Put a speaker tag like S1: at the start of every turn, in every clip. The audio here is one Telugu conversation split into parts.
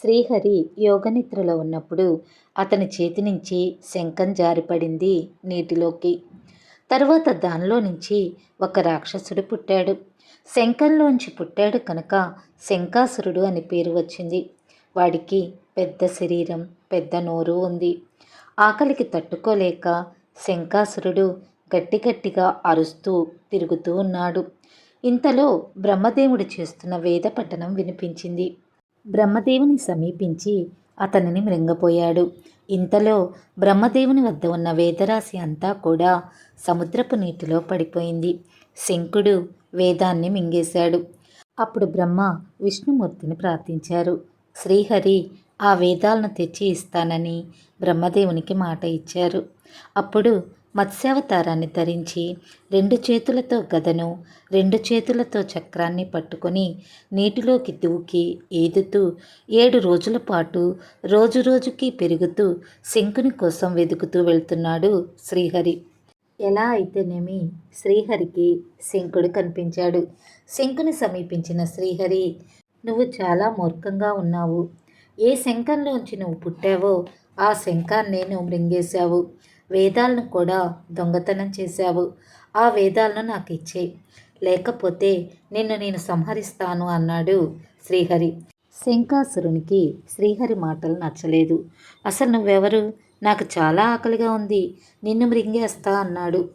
S1: శ్రీహరి యోగనిద్రలో ఉన్నప్పుడు అతని చేతి నుంచి శంఖం జారిపడింది నీటిలోకి. తరువాత దానిలో నుంచి ఒక రాక్షసుడు పుట్టాడు. శంఖంలోంచి పుట్టాడు కనుక శంఖాసురుడు అని పేరు వచ్చింది. వాడికి పెద్ద శరీరం పెద్ద నోరు ఉంది. ఆకలికి తట్టుకోలేక శంఖాసురుడు గట్టి గట్టిగా అరుస్తూ తిరుగుతూ ఉన్నాడు. ఇంతలో బ్రహ్మదేవుడు చేస్తున్న వేద పఠనం వినిపించింది. బ్రహ్మదేవుని సమీపించి అతనిని మృంగపోయాడు. ఇంతలో బ్రహ్మదేవుని వద్ద ఉన్న వేదరాశి అంతా కూడా సముద్రపు నీటిలో పడిపోయింది. శంకుడు వేదాన్ని మింగేశాడు. అప్పుడు బ్రహ్మ విష్ణుమూర్తిని ప్రార్థించారు. శ్రీహరి ఆ వేదాలను తెచ్చి ఇస్తానని బ్రహ్మదేవునికి మాట ఇచ్చారు. అప్పుడు మత్స్యావతారాన్ని ధరించి రెండు చేతులతో గదను రెండు చేతులతో చక్రాన్ని పట్టుకొని నీటిలోకి దూకి ఈదుతూ ఏడు రోజుల పాటు రోజు రోజుకి పెరుగుతూ శంకుని కోసం వెతుకుతూ వెళ్తున్నాడు శ్రీహరి. ఎలా అయితేనేమి శ్రీహరికి శంకుడు కనిపించాడు శంకుని సమీపించిన శ్రీహరి నువ్వు చాలా మూర్ఖంగా ఉన్నావు. ఏ శంఖంలోంచి నువ్వు పుట్టావో ఆ శంఖాన్ని నువ్వు మృంగేశావు. వేదాలను కూడా దొంగతనం చేశావు. ఆ వేదాలను నాకు ఇచ్చే లేకపోతే నిన్ను నేను సంహరిస్తాను అన్నాడు శ్రీహరి. శంకాసురునికి శ్రీహరి మాటలు నచ్చలేదు. అసలు నువ్వెవరు? నాకు చాలా ఆకలిగా ఉంది. నిన్ను మృంగేస్తా అన్నాడు.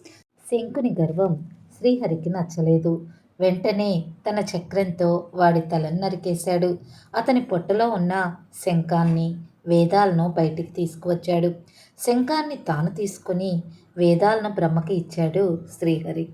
S1: శంకుని గర్వం శ్రీహరికి నచ్చలేదు. వెంటనే తన చక్రంతో వాడి తలను నరికేశాడు. అతని పొట్టలో ఉన్న శంఖాన్ని వేదాలను బయటికి తీసుకువచ్చాడు. శంఖాన్ని తాను తీసుకుని వేదాలను బ్రహ్మకి ఇచ్చాడు శ్రీహరి.